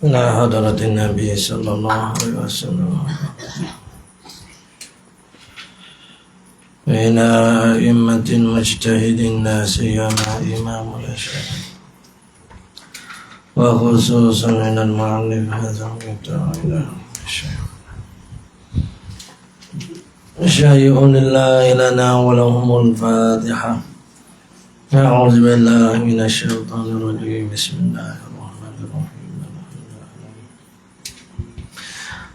إلى حضرة النبي صلى الله عليه وسلم. وإلى أئمة المجتهد الناس سيما إمام الأشهر. وخصوصا من المعلم هذا الكتاب إلى الشيخ شيء لله لنا ولهم الفاتحة. أعوذ بالله من الشيطان الرجيم. بسم الله. الرحمن الرحيم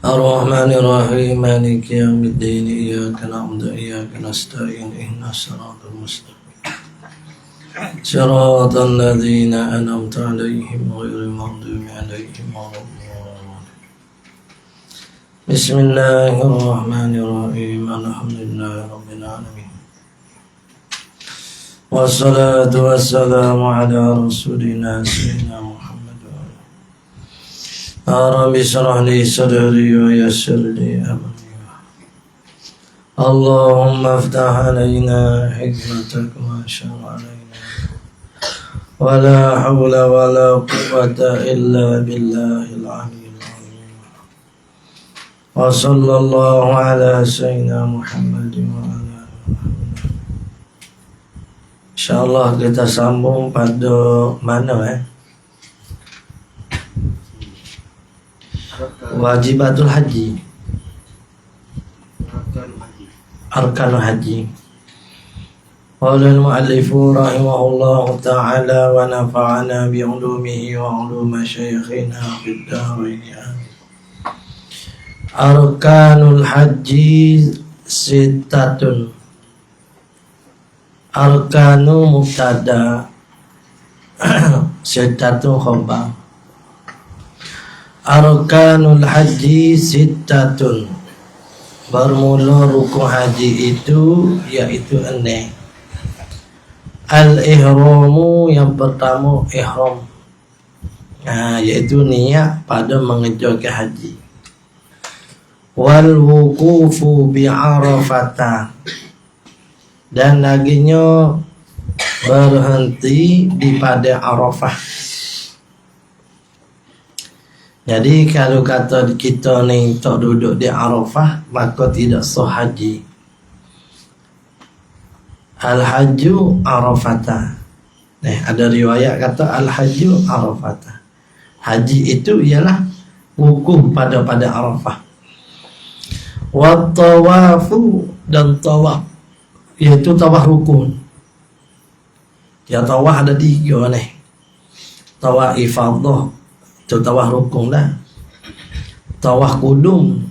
الرحمن الرحيم مالك يوم الدين إياك نعبد وإياك نستعين إهدنا الصراط المستقيم. صراط الذين أنعمت عليهم غير المغضوب عليهم ولا بسم الله الرحمن الرحيم الحمد لله رب العالمين. والصلاة والسلام على رسولنا سيدنا رب اشرح لي صدري ويسر لي أمري. اللهم افتح علينا حكمتك واشر علينا. ولا حول ولا قوة إلا بالله العلي العظيم. وصلى الله على سيدنا محمد وعلى InsyaAllah kita sambung pada mana eh? Wajibatul Haji. Arkanul Haji. Qala al-mu'allif rahimahullah ta'ala wa nafa'ana bi 'ulumihi wa 'ulum masyayikhina fid darain Arkanul Haji sitatun Arkanu mubtada. Sitatun khabar Arkanul Haji sitatun Bermula rukun haji itu Iaitu enam. Al-ihramu yang pertama ihram. Ha, Iaitu niat pada mengejar haji. Wal wukufu bi'arafata. Dan laginya berhenti di pada Arafah jadi kalau kata kita ni tak duduk di Arafah maka tidak sah haji. Al-hajju Arafata. Nih, ada riwayat kata al-hajju Arafata. Haji itu ialah wukuf pada pada Arafah. Wa tawafu dan tawaf iaitu tawaf rukun. Ya tawaf ada tiga nih. Tawaf ifadah itu tawaf rukun lah. Tawaf kudum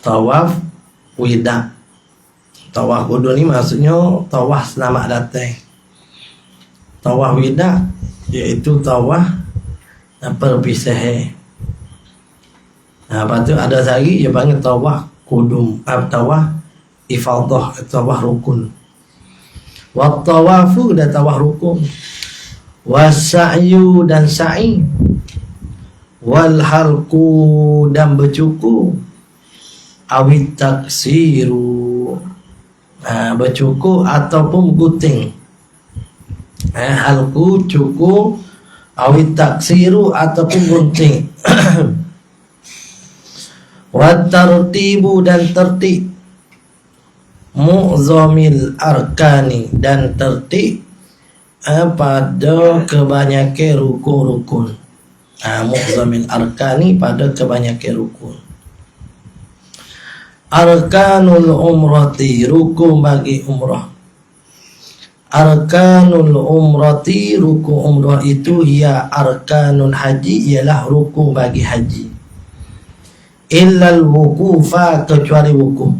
Tawaf wida. Tawaf kudum ni maksudnya Tawaf selamat datang. Tawaf wida Iaitu tawaf Perpisahan. Nah, lepas tu ada lagi dia panggil tawaf kudum, ah, tawaf ifadah, tawaf rukun. Wa tawafu dan tawaf rukun wasa'yu dan sa'i. Wal halku dan bercukur awit taksiru. Ha, bercukur ataupun gunting ha, halku cukur awit taksiru ataupun gunting. Wat tartibu dan tertib. Mu'zamil arkani dan tertib pada kebanyakan rukun-rukun. Ah, mu'zamil arkani pada kebanyakan rukun. Arkanul umrati rukun bagi umrah. Arkanul umrati rukun umrah itu ya arkanul haji ialah rukun bagi haji. Illal wukufa kecuali wukuf.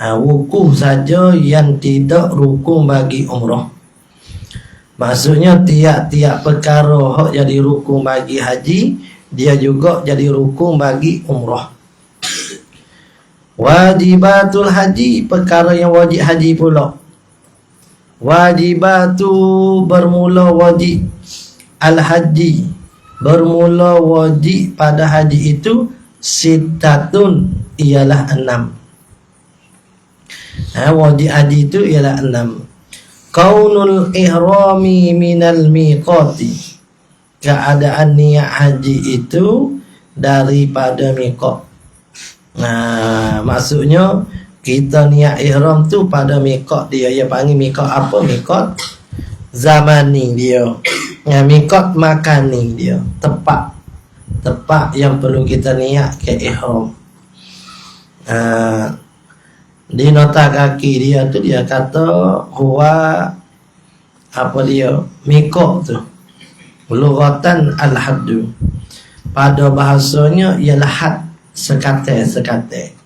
Ha, wukuf saja yang tidak rukun bagi umrah. Maksudnya tiap-tiap perkara hak jadi rukun bagi haji, dia juga jadi rukun bagi umrah. Wajibatul haji perkara yang wajib haji pula. Wajibatu bermula wajib al-haji bermula wajib pada haji itu sitatun ialah enam. Ha, wajib haji itu ialah enam kaunul ihrami minal miqati keadaan niat haji itu daripada mikot. Nah, maksudnya kita niat ihram tu pada mikot dia. Dia panggil mikot apa? Mikot zamani dia. Ya, mikot makani dia. Tepat. Tepat yang perlu kita niat ke ihram. Uh, di nota kaki dia tu dia kata huwa apa dia mikot tu. Lughatan al-haddu. Pada bahasanya ialah had sekate sekate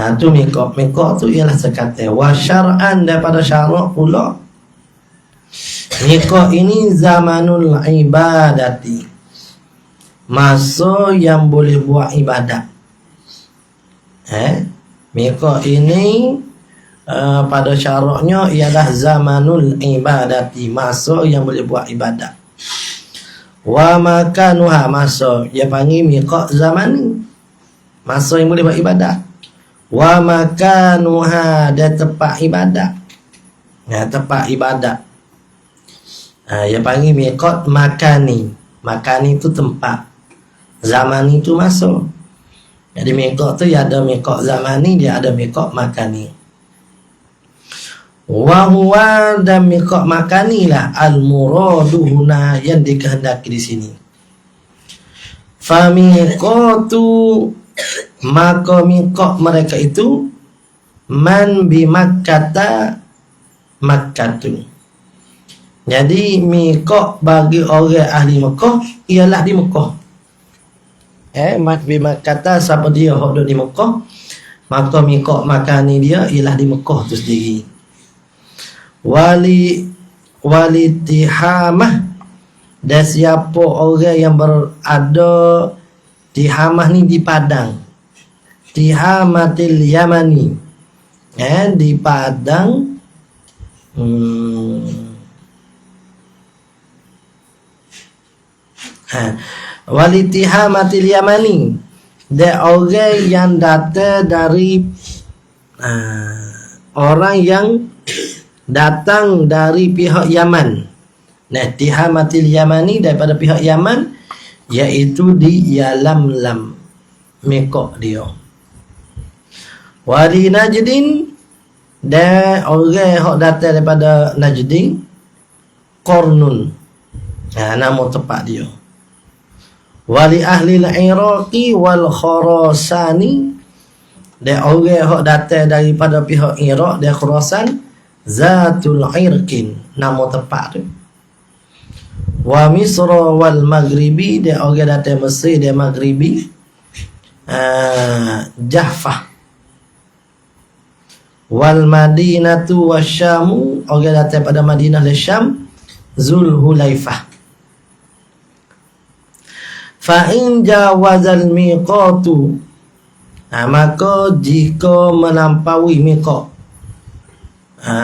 ha tu mikot mikot tu ialah sekate wa syar'an daripada syarak pula. Mikot ini zamanul ibadati. Masa yang boleh buat ibadat. Eh mikot ini uh, pada syaraknya ialah zamanul ibadati masa yang boleh buat ibadat Wa makanuha masa Dia panggil miqat zaman Masa yang boleh buat ibadat Wa makanuha Dia tempat ibadat ya, Tempat ibadat ha, Dia panggil miqat makani. Makani itu tempat. Zaman itu masa Jadi miqat tu ada miqat zamani Dia ada miqat makani Wahuwa dan mikok makanilah al-muraduhuna yang dikehendaki di sini. Famikotu maka mikok mereka itu man bimakkata makkatu. Jadi mikok bagi orang ahli Mekah ialah di Mekah. Eh, mat bimakkata siapa dia hok di Mekah, maka mikok makani dia ialah di Mekah tu sendiri. Wali wali tihamah. Dan siapa orang yang berada tihamah ni di padang. Tihamatil yamani. Eh di padang. Hmm, ha. Wali tihamatil yamani dan orang yang datang dari uh, orang yang datang dari pihak Yaman. Nah, tihamatil Yamani daripada pihak Yaman iaitu di Yalam Lam Mekok dia. Wadi Najdin dan orang yang datang daripada Najdin Kornun. Nah, nama tepat dia. Wali ahli al-Iraqi wal Khurasani. Dan orang yang datang daripada pihak Iraq dan Khurasan Zatul Irqin. Nama tempat tu. Wa Misra wal Maghribi Dia orang datang Mesir Dia Maghribi. Uh, Jahfah Wal Madinatu wa Syamu Orang datang pada Madinah dan Syam Zul Hulaifah Fa'in jawazal miqatu. Ha, Maka jika melampaui miqat. Ha,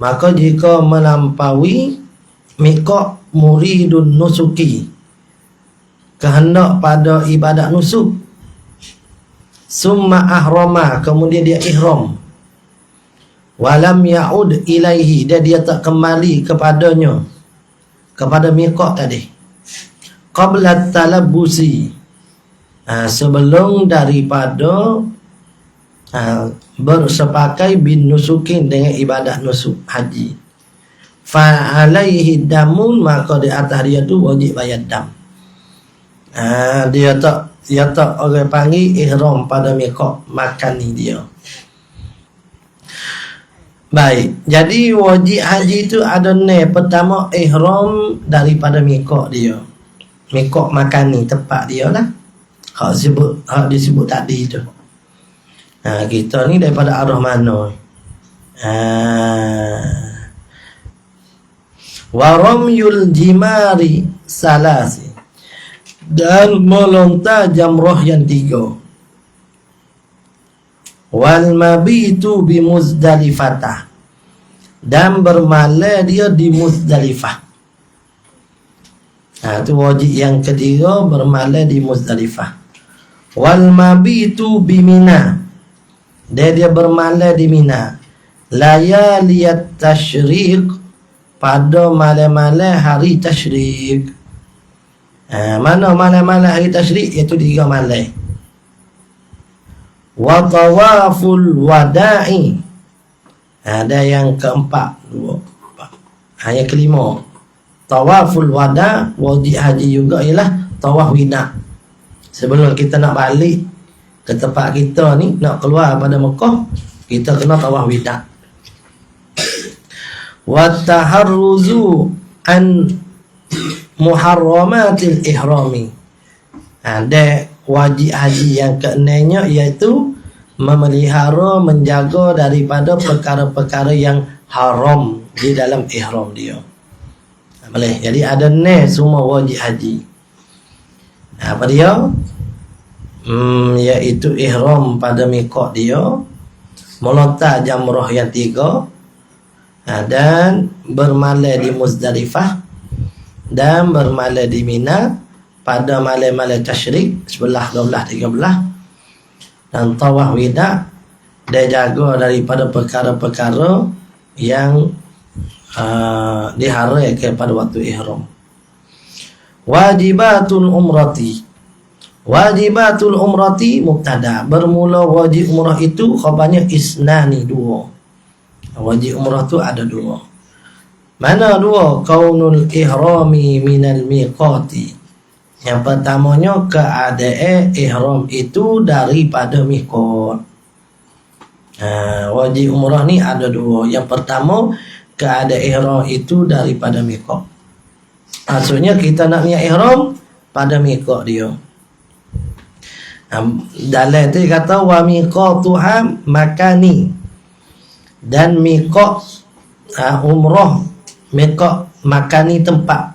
maka jika melampaui mikot muridun nusuki. Kehendak pada ibadat nusuk. Summa ahrama kemudian dia ihram. Walam yaud ilaihi dia dia tak kembali kepadanya. Kepada mikot tadi qabla talabbusi ha, sebelum daripada ha, bersepakai bin nusukin dengan ibadah nusuk haji. Fa alaihi damun maka di atas dia tu wajib bayar dam. Ha, dia tak dia tak orang panggil ihram pada mikot makan ni dia. Baik jadi wajib haji tu ada ni pertama ihram daripada mikot dia mikot makan ni tempat dia lah hak sebut hak disebut tadi tu Ha, kita ni daripada arah mana? Ha. Wa ramyul jimari salasi. Dan melontar jamrah yang tiga. Wal mabitu bi muzdalifata. Dan bermalam dia di muzdalifah. Ha, itu wajib yang ketiga bermalam di muzdalifah. Wal mabitu bi minah dia dia bermalam di Mina layaliyat tashriq pada malam-malam hari tasyrik. Ha, mana malam-malam hari tasyrik iaitu tiga malam. Wa tawaful wada'i. Ha, ada yang keempat, dua, empat. Ha, yang kelima. Tawaful wada' wajib haji juga ialah tawaf wina. Sebelum kita nak balik ke tempat kita ni, nak keluar pada Mekah, kita kena tawaf wina. Wa taharruzu an muharramatil ihrami. Ada wajib haji yang keenamnya iaitu memelihara menjaga daripada perkara-perkara yang haram di dalam ihram dia boleh. Jadi ada ne semua wajib haji. Apa dia? Hmm, iaitu ihram pada mikot dia melontar jamrah yang tiga ha, dan bermalai di Muzdalifah dan bermalai di Mina pada malam-malam tasyrik sebelah 12 13 dan tawaf wida dia jaga daripada perkara-perkara yang uh, diharapkan pada waktu ihram wajibatul umrati wajibatul umrati mubtada bermula wajib umrah itu khabarnya isnani dua Wajib umrah tu ada dua. Mana dua? Kaunul ihrami minal miqati. Yang pertamanya keadaan ihram itu daripada miqat. Ha, wajib umrah ni ada dua. Yang pertama keadaan ihram itu daripada miqat. Maksudnya kita nak niat ihram pada miqat dia. Dalam tu kata wa miqatuha makani dan mikot uh, umrah mikot makani tempat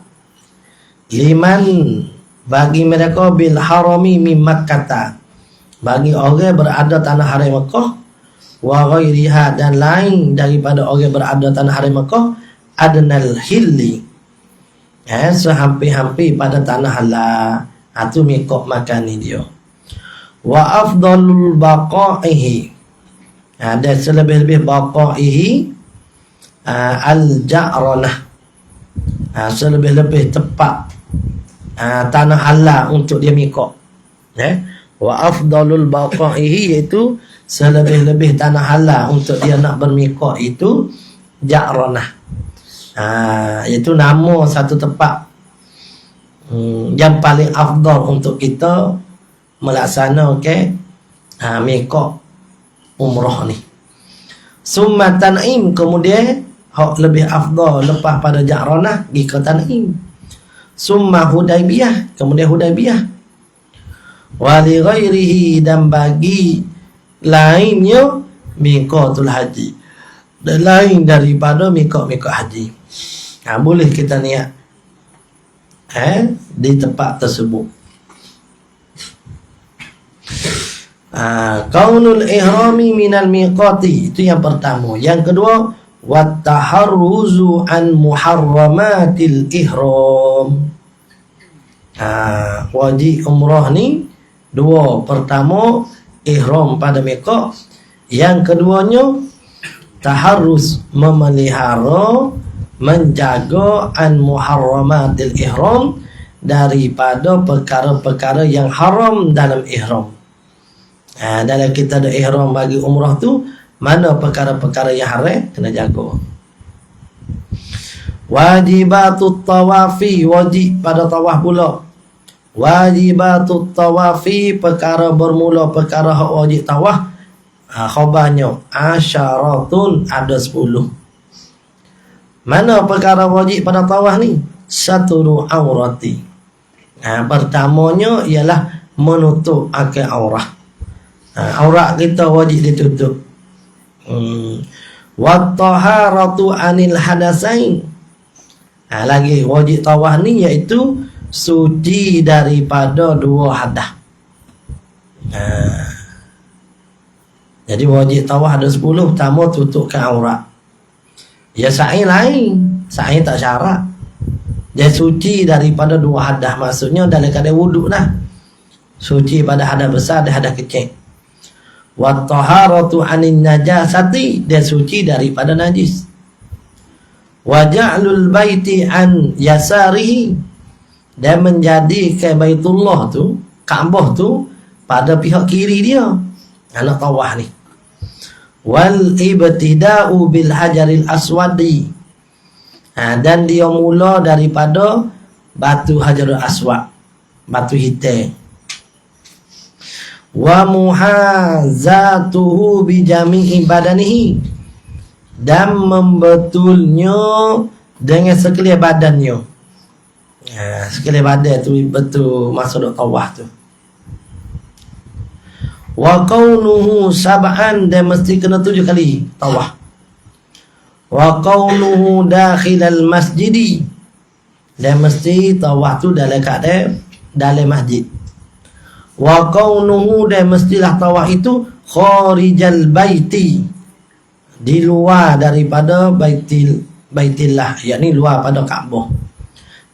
liman bagi mereka bil harami min makkah bagi orang berada tanah haram Mekah wa ghairiha dan lain daripada orang berada tanah haram Mekah adnal hilli. Eh sehampir-hampir pada tanah halal itu mikot makani dia. Wa afdalul baqaihi. Ha, dan selebih-lebih baqaihi uh, al-ja'ranah ha, selebih-lebih tepat uh, tanah halal untuk dia mikot eh? wa afdalul baqaihi iaitu selebih-lebih tanah halal untuk dia nak bermikot itu ja'ranah ha, iaitu nama satu tempat hmm, yang paling afdal untuk kita melaksanakan okay? ha, mikot umrah ni. Summa tan'im kemudian hak lebih afdal lepas pada ja'ranah pergi ke tan'im. Summa hudaibiyah kemudian hudaibiyah wali ghairihi dan bagi lainnya miqatul haji. Dan lain daripada miqat-miqat haji. Ha, boleh kita niat eh, di tempat tersebut. Kaunul ihrami minal miqati. Itu yang pertama. Yang kedua wattaharruzu an muharramatil ihram. Ha, wajib umrah ni dua. Pertama ihram pada miqat. Yang keduanya taharruz memelihara menjaga an muharramatil ihram daripada perkara-perkara yang haram dalam ihram. Ha, dalam kita ada ihram bagi umrah tu mana perkara-perkara yang haram? Kena jaga. Wajibatut tawafi wajib pada tawaf pula wajibatut tawafi perkara bermula perkara hak wajib tawaf. Ha, khabarnya asyaratun ada sepuluh. Mana perkara wajib pada tawaf ni? Satu aurati. Ha, pertamanya ialah menutup akal aurah ha, aurat kita wajib ditutup. Hmm. wa taharatu anil hadasain. Ha, lagi wajib tawah ni iaitu suci daripada dua hadah. Ha. jadi wajib tawah ada sepuluh pertama tutupkan aurat. Ya sa'i lain. Sa'i tak syarat. Dia suci daripada dua hadah. Maksudnya dalam keadaan wuduk lah. Suci pada hadah besar dan hadah kecil. Wa taharatu anin najasati dia suci daripada najis. Wa ja'lul baiti an yasarihi dan menjadikan baitullah tu Kaabah tu pada pihak kiri dia. Anak tawah ni. Wal ibtida'u bil hajaril aswadi. Ha, dan dia mula daripada batu hajarul aswad. Batu hitam wa muhazatuhu bi jami'i badanihi. Dan membetulnya dengan sekalian badannya ya, sekalian badan tu betul masuk tawah tu. Wa kaunuhu sab'an dan mesti kena tujuh kali tawah wa kaunuhu dakhilal masjidi dan mesti tawah tu dalam keadaan dalam masjid. Wa kaunuhu dan mestilah tawaf itu kharijal baiti di luar daripada baitil baitillah yakni luar pada Kaabah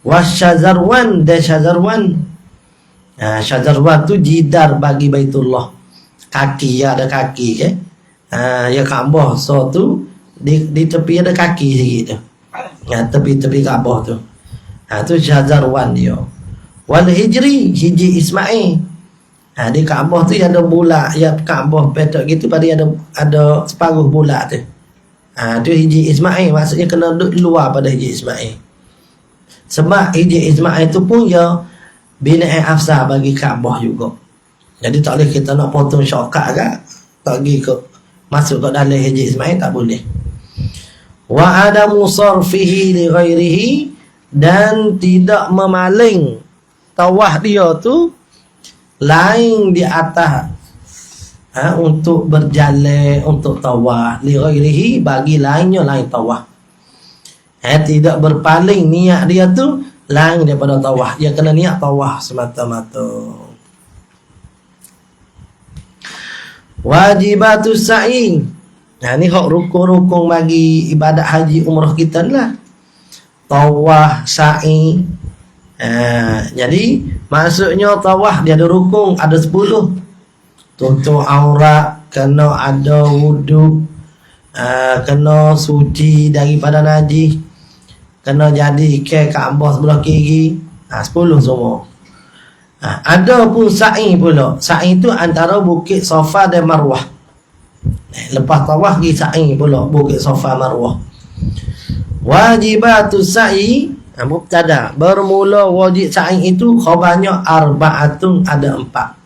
wasyazarwan dan syazarwan. Ha, syazarwan tu jidar bagi baitullah. Kaki ya ada kaki ke? Ha, ya Kaabah. So tu di, di tepi ada kaki sikit tu. Ha, tepi-tepi Kaabah tu. Ha, tu syazarwan dia. Wal hijri hijri Ismail. Ha, di Kaabah tu ada bulat, ya Kaabah petak gitu pada ada ada separuh bulat tu. Ha, tu hiji Ismail. Maksudnya kena duduk luar pada hiji Ismail. Sebab hiji Ismail tu pun ya binaan afsar bagi Kaabah juga. Jadi tak boleh kita nak potong syokak kan? Tak pergi ke masuk ke dalam hiji Ismail tak boleh. Wa adamu sarfihi li ghairihi dan tidak memaling tawah dia tu lain di atas ha, untuk berjalan untuk tawaf li ghairihi bagi lainnya lain tawaf ha, tidak berpaling niat dia tu lain daripada tawaf dia kena niat tawaf semata-mata. Wajibatus sa'i ha, ni hak rukun-rukun bagi ibadat haji umrah kita lah. Tawaf sa'i ha, jadi Maksudnya tawah dia ada rukun ada sepuluh. Tutup aurat kena ada wuduk uh, kena suci daripada najis kena jadi ke Kaabah sebelah kiri. Ha, sepuluh semua. Ha, ada pun sa'i pula. Sa'i tu antara bukit sofa dan marwah. Eh, lepas tawah pergi sa'i pula bukit sofa marwah. Wajibatu sa'i Ha, mubtada. Bermula wajib sa'i itu khabarnya arba'atun ada empat.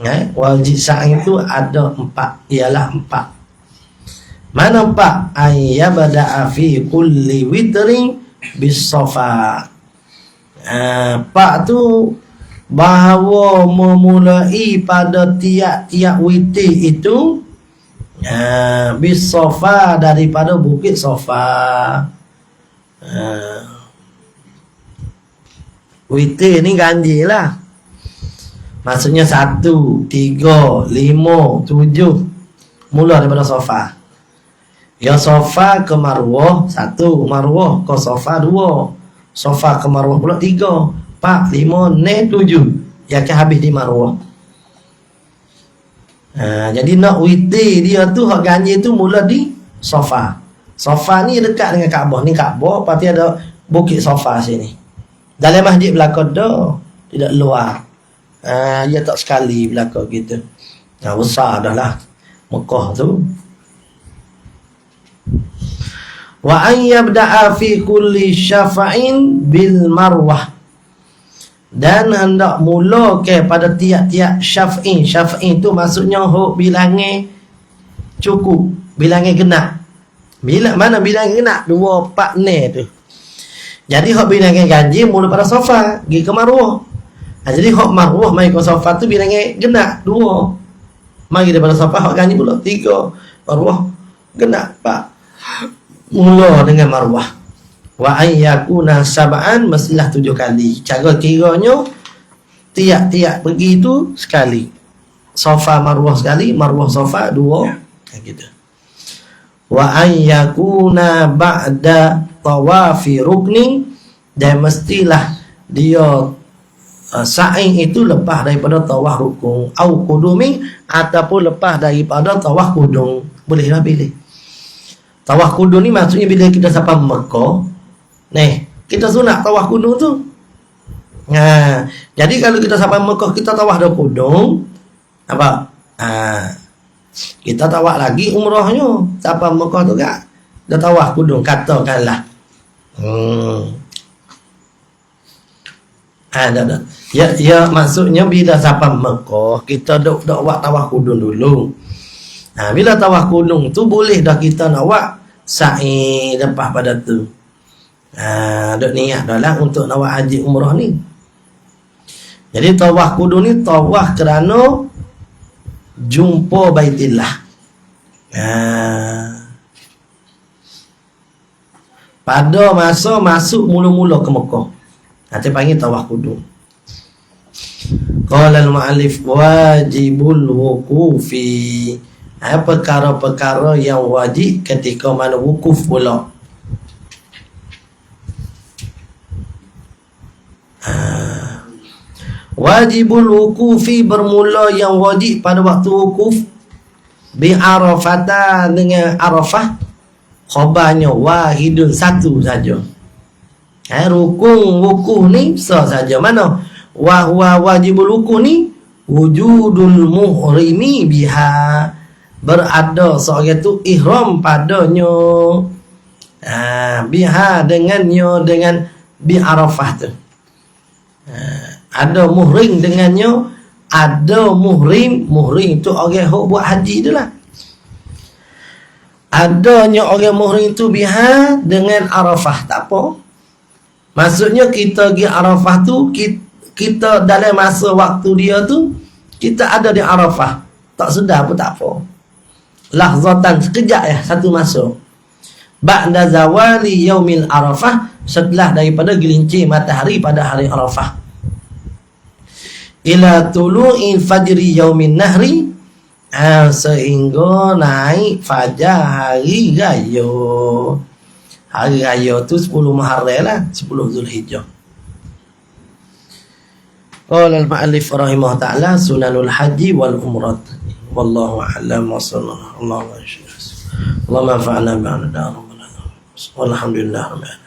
Ya, wajib sa'i itu ada empat. Ialah empat. Mana empat? Ayya bada'a fi kulli witrin bis safa. Ha, empat tu bahawa memulai pada tiap-tiap witir itu uh, bis sofa daripada bukit sofa uh, Witir ni ganjil lah Maksudnya satu, tiga, lima, tujuh Mula daripada sofa Ya sofa ke marwah Satu, marwah ke sofa dua. Sofa ke marwah pula tiga. Empat, lima, enam, tujuh. Ya akan habis di marwah. Ha, Jadi nak witir dia tu Hak ganjil tu mula di sofa. Sofa ni dekat dengan Kaabah. Ni Kaabah, pasti ada bukit sofa sini. Dalam masjid belakang dah Tidak luar. Uh, Dia tak sekali belakang gitu Nah, besar dah lah Mekah tu Wa an yabda'a fi kulli syafa'in bil marwah dan hendak mula ke pada tiap-tiap syaf'in syaf'in tu maksudnya hok bilangnya cukup bilangnya genap bila mana bilangnya genap dua empat ne tu jadi hok bilangnya ganji mula pada sofa pergi ke marwah. Ha, jadi hok marwah mai ke sofa tu bilangnya genak dua. Mari daripada sofa hok ganji pula tiga. Marwah genak pak. Mula dengan marwah. Wa ayyakuna sab'an mestilah tujuh kali. Cara kiranya tiap-tiap pergi tu sekali. Sofa marwah sekali, marwah sofa dua. Ha, gitu. Wa ayyakuna ba'da tawafi rukni dan mestilah dia uh, sa'i itu lepas daripada tawaf rukun au kudumi ataupun lepas daripada tawaf kudung bolehlah pilih Tawaf kudung ni maksudnya bila kita sampai Mekah, nih, kita sunat tawaf kudung tu. Ha, jadi kalau kita sampai Mekah kita tawaf dah kudung, apa? Ha, kita tawaf lagi umrahnya sampai Mekah tu kan. Dah tawaf kudung katakanlah. Hmm. Ha, dah, dah. Ya, ya maksudnya bila sampai Mekah kita dok dok buat tawaf kudung dulu. Ha, bila tawaf gunung tu boleh dah kita nak buat sa'i lepas pada tu. Ha, dok niat dah lah untuk nak buat haji umrah ni. Jadi tawaf kudung ni tawaf kerana jumpa baitillah. Ha. Pada masa masuk mula-mula ke Mekah. Nanti panggil tawaf kudung. Qala al-mu'allif wajibul wuqufi ha, perkara-perkara yang wajib ketika mana wukuf pula. Ha. wajibul wukufi bermula yang wajib pada waktu wukuf. Bi arafata dengan arafah khabarnya wahidun satu saja. Ha, rukun wukuf ni sah saja. Mana? Wa wajibul wukuf ni wujudul muhrimi biha berada seorang itu ihram padanya. Ha, biha dengannya dengan bi arafah tu. Ha, ada muhrim dengannya ada muhrim muhrim tu orang yang buat haji tu lah. Adanya orang muhrim tu biha dengan arafah tak apa. Maksudnya kita pergi arafah tu kita, kita dalam masa waktu dia tu kita ada di arafah. Tak sedar pun tak apa lahzatan sekejap ya satu masuk. Ba'da zawali yaumil arafah setelah daripada gelincir matahari pada hari arafah. Ila tulu'in fajri yaumin nahri ha, sehingga naik fajar hari raya. Hari raya tu 10 Muharram lah 10 Zulhijjah. Qala al-ma'alif rahimah ta'ala sunanul haji wal umrat والله أعلم وصلى الله وسلم اللهم انفعنا بما ندعى ربنا. والحمد لله رب العالمين.